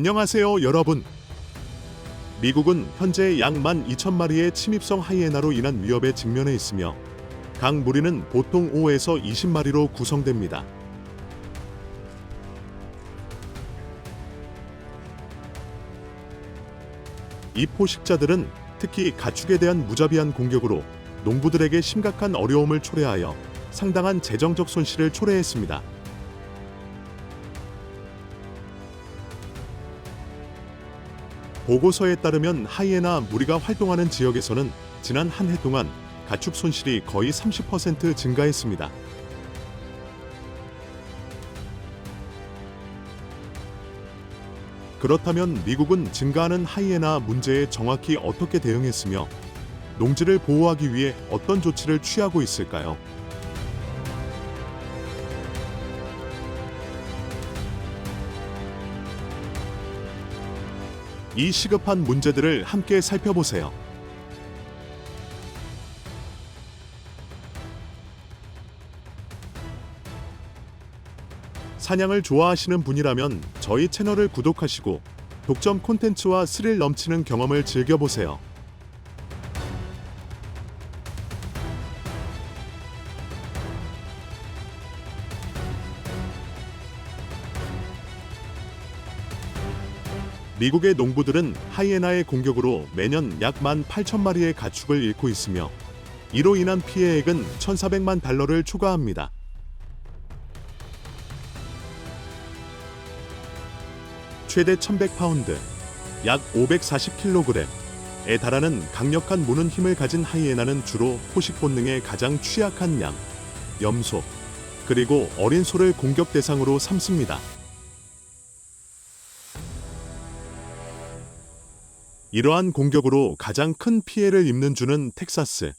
안녕하세요, 여러분. 미국은 현재 약 12,000마리의 침입성 하이에나로 인한 위협에 직면해 있으며 각 무리는 보통 5에서 20마리로 구성됩니다. 이 포식자들은 특히 가축에 대한 무자비한 공격으로 농부들에게 심각한 어려움을 초래하여 상당한 재정적 손실을 초래했습니다. 보고서에 따르면 하이에나 무리가 활동하는 지역에서는 지난 한 해 동안 가축 손실이 거의 30% 증가했습니다. 그렇다면 미국은 증가하는 하이에나 문제에 정확히 어떻게 대응했으며 농지를 보호하기 위해 어떤 조치를 취하고 있을까요? 이 시급한 문제들을 함께 살펴보세요. 사냥을 좋아하시는 분이라면 저희 채널을 구독하시고 독점 콘텐츠와 스릴 넘치는 경험을 즐겨보세요. 미국의 농부들은 하이에나의 공격으로 매년 약 18,000마리의 가축을 잃고 있으며 이로 인한 피해액은 1,400만 달러를 초과합니다. 최대 1,100파운드, 약 540kg에 달하는 강력한 무는 힘을 가진 하이에나는 주로 포식 본능에 가장 취약한 양, 염소, 그리고 어린 소를 공격 대상으로 삼습니다. 이러한 공격으로 가장 큰 피해를 입는 주는 텍사스,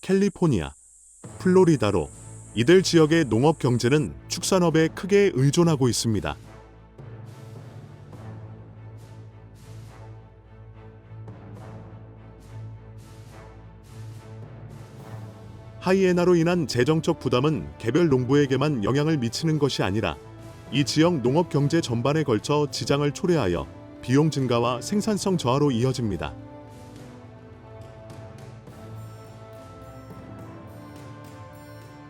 캘리포니아, 플로리다로 이들 지역의 농업 경제는 축산업에 크게 의존하고 있습니다. 하이에나로 인한 재정적 부담은 개별 농부에게만 영향을 미치는 것이 아니라 이 지역 농업 경제 전반에 걸쳐 지장을 초래하여 비용 증가와 생산성 저하로 이어집니다.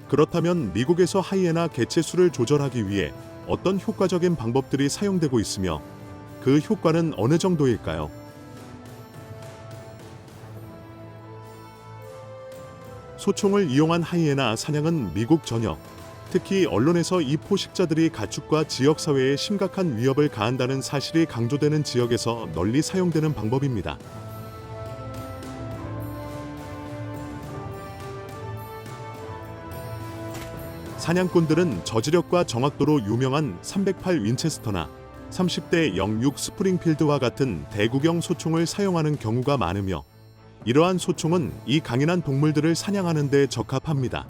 그렇다면 미국에서 하이에나 개체 수를 조절하기 위해 어떤 효과적인 방법들이 사용되고 있으며 그 효과는 어느 정도일까요? 소총을 이용한 하이에나 사냥은 미국 전역, 특히 언론에서 이 포식자들이 가축과 지역 사회에 심각한 위협을 가한다는 사실이 강조되는 지역에서 널리 사용되는 방법입니다. 사냥꾼들은 저지력과 정확도로 유명한 308 윈체스터나 30대 06 스프링필드와 같은 대구경 소총을 사용하는 경우가 많으며 이러한 소총은 이 강인한 동물들을 사냥하는 데 적합합니다.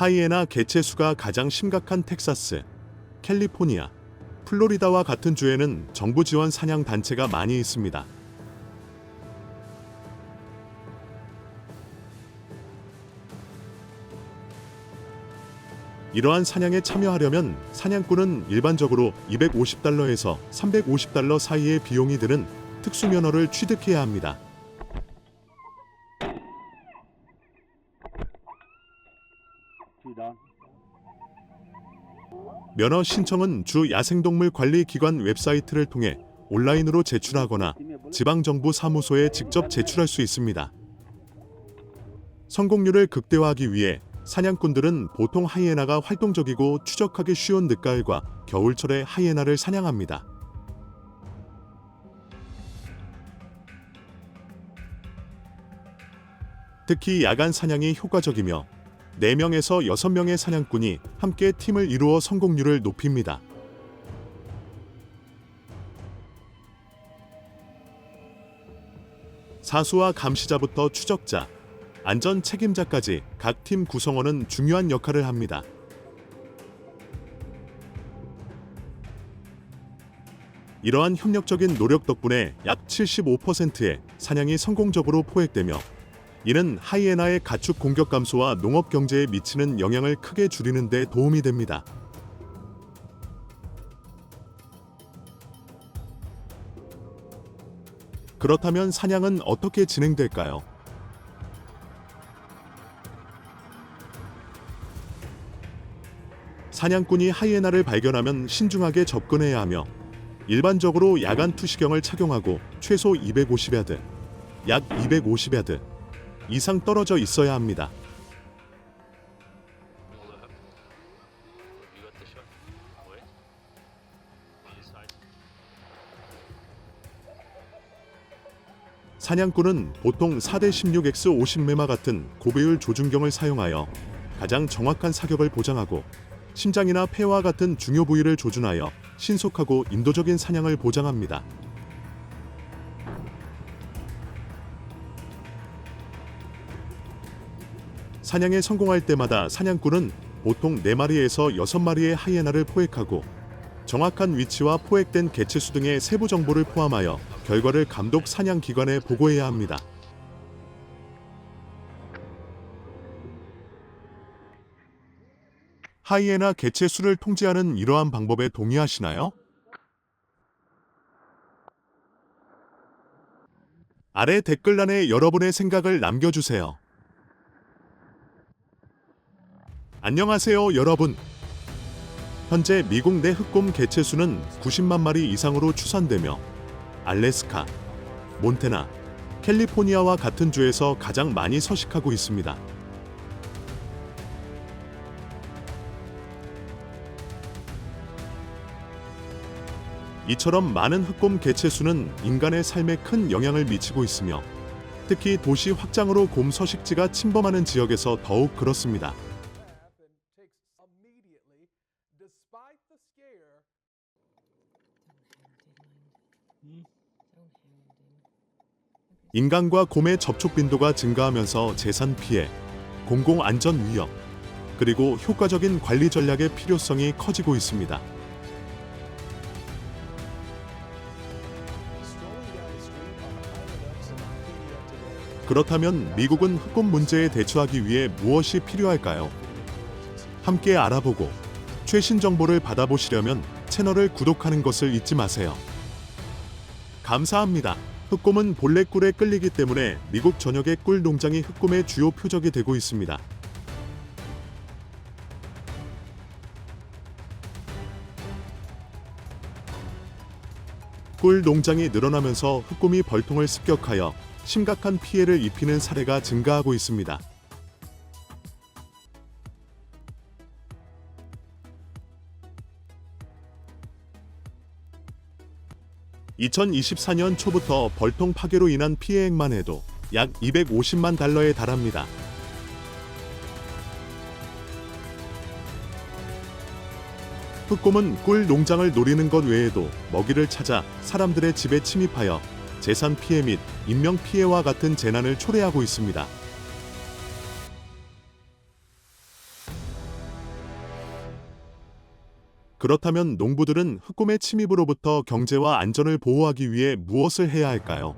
하이에나 개체 수가 가장 심각한 텍사스, 캘리포니아, 플로리다와 같은 주에는 정부 지원 사냥 단체가 많이 있습니다. 이러한 사냥에 참여하려면 사냥꾼은 일반적으로 250달러에서 350달러 사이의 비용이 드는 특수 면허를 취득해야 합니다. 면허 신청은 주 야생동물 관리 기관 웹사이트를 통해 온라인으로 제출하거나 지방정부 사무소에 직접 제출할 수 있습니다. 성공률을 극대화하기 위해 사냥꾼들은 보통 하이에나가 활동적이고 추적하기 쉬운 늦가을과 겨울철에 하이에나를 사냥합니다. 특히 야간 사냥이 효과적이며 4명에서 6명의 사냥꾼이 함께 팀을 이루어 성공률을 높입니다. 사수와 감시자부터 추적자, 안전 책임자까지 각 팀 구성원은 중요한 역할을 합니다. 이러한 협력적인 노력 덕분에 약 75%의 사냥이 성공적으로 포획되며 이는 하이에나의 가축 공격 감소와 농업 경제에 미치는 영향을 크게 줄이는 데 도움이 됩니다. 그렇다면 사냥은 어떻게 진행될까요? 사냥꾼이 하이에나를 발견하면 신중하게 접근해야 하며 일반적으로 야간 투시경을 착용하고 최소 250야드, 약 250야드 이상 떨어져 있어야 합니다. 사냥꾼은 보통 4대 16X 50메마 같은 고배율 조준경을 사용하여 가장 정확한 사격을 보장하고 심장이나 폐와 같은 중요 부위를 조준하여 신속하고 인도적인 사냥을 보장합니다. 사냥에 성공할 때마다 사냥꾼은 보통 4마리에서 6마리의 하이에나를 포획하고 정확한 위치와 포획된 개체수 등의 세부 정보를 포함하여 결과를 감독 사냥 기관에 보고해야 합니다. 하이에나 개체수를 통제하는 이러한 방법에 동의하시나요? 아래 댓글란에 여러분의 생각을 남겨주세요. 안녕하세요, 여러분. 현재 미국 내 흑곰 개체 수는 90만 마리 이상으로 추산되며 알래스카, 몬테나, 캘리포니아와 같은 주에서 가장 많이 서식하고 있습니다. 이처럼 많은 흑곰 개체 수는 인간의 삶에 큰 영향을 미치고 있으며 특히 도시 확장으로 곰 서식지가 침범하는 지역에서 더욱 그렇습니다. 인간과 곰의 접촉 빈도가 증가하면서 재산 피해, 공공 안전 위협, 그리고 효과적인 관리 전략의 필요성이 커지고 있습니다. 그렇다면 미국은 흑곰 문제에 대처하기 위해 무엇이 필요할까요? 함께 알아보고 최신 정보를 받아보시려면 채널을 구독하는 것을 잊지 마세요. 감사합니다. 흑곰은 본래 꿀에 끌리기 때문에 미국 전역의 꿀 농장이 흑곰의 주요 표적이 되고 있습니다. 꿀 농장이 늘어나면서 흑곰이 벌통을 습격하여 심각한 피해를 입히는 사례가 증가하고 있습니다. (2024년) 초부터 벌통 파괴로 인한 피해액만 해도 약 250만 달러에 달합니다. 흑곰은 꿀 농장을 노리는 것 외에도 먹이를 찾아 사람들의 집에 침입하여 재산 피해 및 인명 피해와 같은 재난을 초래하고 있습니다. 그렇다면 농부들은 흑곰의 침입으로부터 경제와 안전을 보호하기 위해 무엇을 해야 할까요?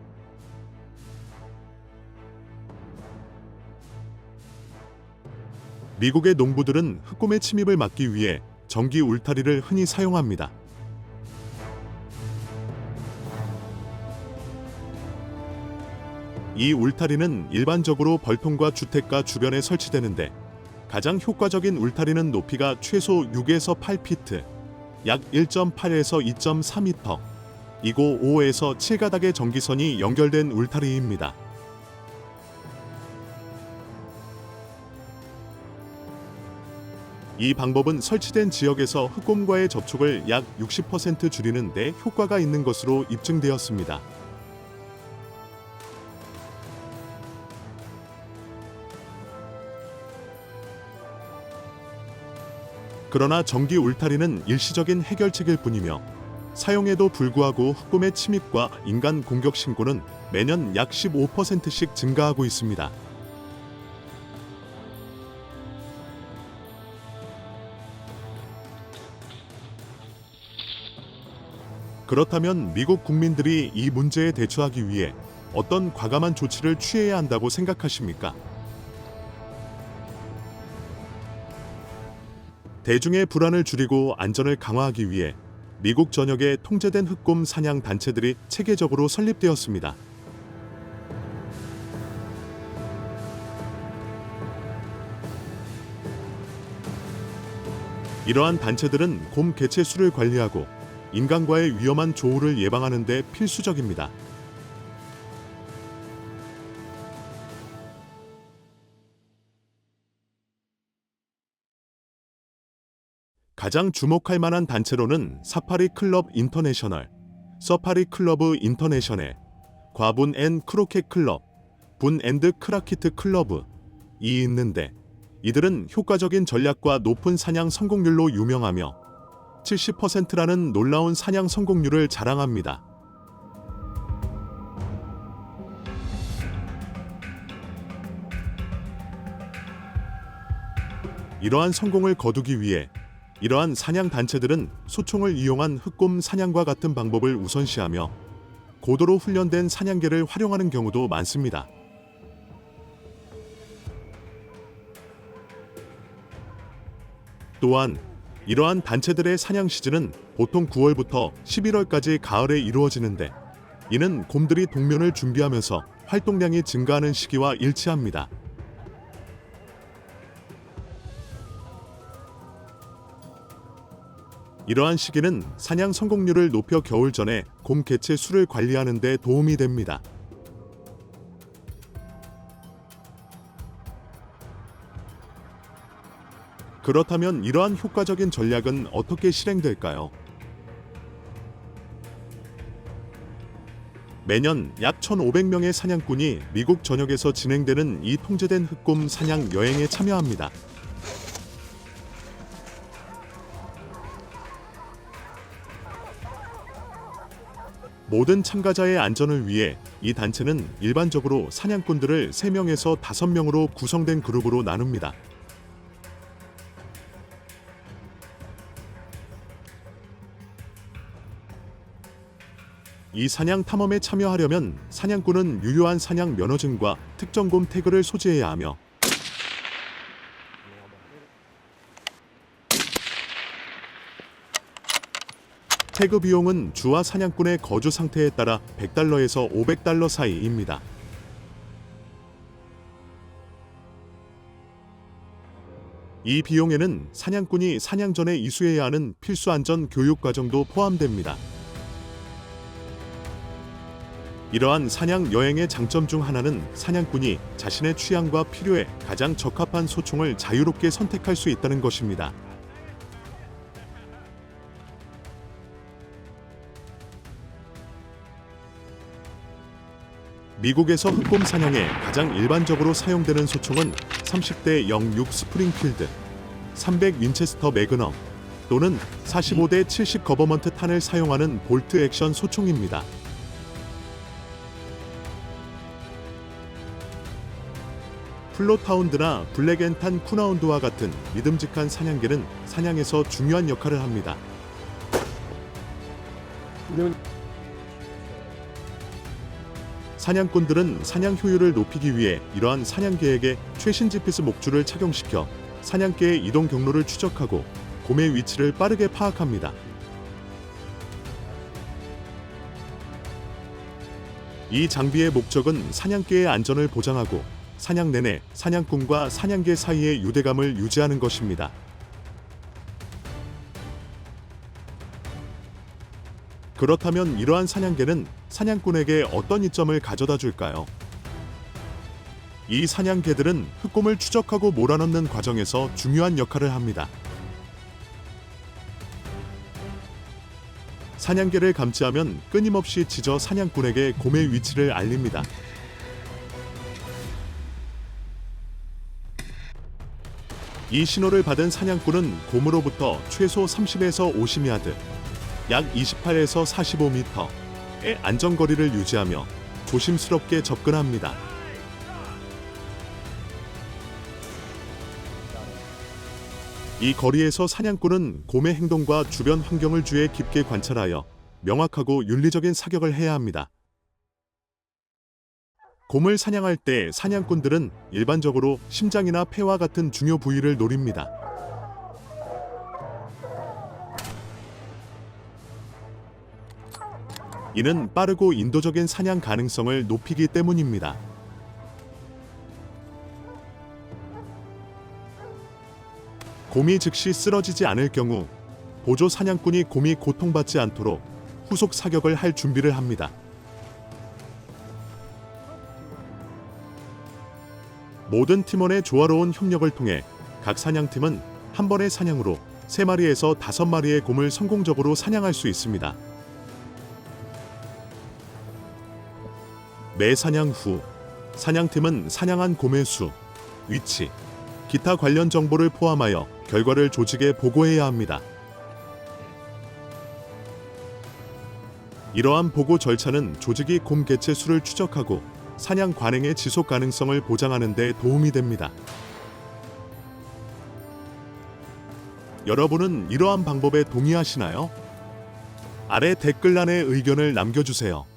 미국의 농부들은 흑곰의 침입을 막기 위해 전기 울타리를 흔히 사용합니다. 이 울타리는 일반적으로 벌통과 주택가 주변에 설치되는데 가장 효과적인 울타리는 높이가 최소 6에서 8피트, 약 1.8에서 2.4m, 이고 5에서 7가닥의 전기선이 연결된 울타리입니다. 이 방법은 설치된 지역에서 흑곰과의 접촉을 약 60% 줄이는 데 효과가 있는 것으로 입증되었습니다. 그러나 전기 울타리는 일시적인 해결책일 뿐이며 사용에도 불구하고 흑곰의 침입과 인간 공격 신고는 매년 약 15%씩 증가하고 있습니다. 그렇다면 미국 국민들이 이 문제에 대처하기 위해 어떤 과감한 조치를 취해야 한다고 생각하십니까? 대중의 불안을 줄이고 안전을 강화하기 위해 미국 전역에 통제된 흑곰 사냥 단체들이 체계적으로 설립되었습니다. 이러한 단체들은 곰 개체 수를 관리하고 인간과의 위험한 조우를 예방하는 데 필수적입니다. 가장 주목할 만한 단체로는 사파리 클럽 인터내셔널, 서파리 클러브 인터내셔널, 과분 앤 크로켓 클럽, 분 앤드 크라키트 클러브 이 있는데 이들은 효과적인 전략과 높은 사냥 성공률로 유명하며 70%라는 놀라운 사냥 성공률을 자랑합니다. 이러한 성공을 거두기 위해 이러한 사냥 단체들은 소총을 이용한 흑곰 사냥과 같은 방법을 우선시하며 고도로 훈련된 사냥개를 활용하는 경우도 많습니다. 또한 이러한 단체들의 사냥 시즌은 보통 9월부터 11월까지 가을에 이루어지는데 이는 곰들이 동면을 준비하면서 활동량이 증가하는 시기와 일치합니다. 이러한 시기는 사냥 성공률을 높여 겨울 전에 곰 개체 수를 관리하는 데 도움이 됩니다. 그렇다면 이러한 효과적인 전략은 어떻게 실행될까요? 매년 약 1,500명의 사냥꾼이 미국 전역에서 진행되는 이 통제된 흑곰 사냥 여행에 참여합니다. 모든 참가자의 안전을 위해 이 단체는 일반적으로 사냥꾼들을 3명에서 5명으로 구성된 그룹으로 나눕니다. 이 사냥 탐험에 참여하려면 사냥꾼은 유효한 사냥 면허증과 특정곰 태그를 소지해야 하며 태그 비용은 주와 사냥꾼의 거주 상태에 따라 100달러에서 500달러 사이입니다. 이 비용에는 사냥꾼이 사냥 전에 이수해야 하는 필수 안전 교육 과정도 포함됩니다. 이러한 사냥 여행의 장점 중 하나는 사냥꾼이 자신의 취향과 필요에 가장 적합한 소총을 자유롭게 선택할 수 있다는 것입니다. 미국에서 흑곰 사냥에 가장 일반적으로 사용되는 소총은 30대 06 스프링필드, 300 윈체스터 매그넘 또는 45대 70 거버먼트 탄을 사용하는 볼트 액션 소총입니다. 플로타운드나 블랙앤탄 쿠나운드와 같은 믿음직한 사냥개는 사냥에서 중요한 역할을 합니다. 사냥꾼들은 사냥 효율을 높이기 위해 이러한 사냥개에게 최신 GPS 목줄을 착용시켜 사냥개의 이동 경로를 추적하고 곰의 위치를 빠르게 파악합니다. 이 장비의 목적은 사냥개의 안전을 보장하고 사냥 내내 사냥꾼과 사냥개 사이의 유대감을 유지하는 것입니다. 그렇다면 이러한 사냥개는 사냥꾼에게 어떤 이점을 가져다 줄까요? 이 사냥개들은 흑곰을 추적하고 몰아넣는 과정에서 중요한 역할을 합니다. 사냥개를 감지하면 끊임없이 짖어 사냥꾼에게 곰의 위치를 알립니다. 이 신호를 받은 사냥꾼은 곰으로부터 최소 30에서 50야드, 약 28에서 45m의 안전거리를 유지하며 조심스럽게 접근합니다. 이 거리에서 사냥꾼은 곰의 행동과 주변 환경을 주의 깊게 관찰하여 명확하고 윤리적인 사격을 해야 합니다. 곰을 사냥할 때 사냥꾼들은 일반적으로 심장이나 폐와 같은 중요 부위를 노립니다. 이는 빠르고 인도적인 사냥 가능성을 높이기 때문입니다. 곰이 즉시 쓰러지지 않을 경우 보조 사냥꾼이 곰이 고통받지 않도록 후속 사격을 할 준비를 합니다. 모든 팀원의 조화로운 협력을 통해 각 사냥팀은 한 번의 사냥으로 3마리에서 5마리의 곰을 성공적으로 사냥할 수 있습니다. 매 사냥 후 사냥팀은 사냥한 곰의 수, 위치, 기타 관련 정보를 포함하여 결과를 조직에 보고해야 합니다. 이러한 보고 절차는 조직이 곰 개체 수를 추적하고 사냥 관행의 지속 가능성을 보장하는 데 도움이 됩니다. 여러분은 이러한 방법에 동의하시나요? 아래 댓글란에 의견을 남겨주세요.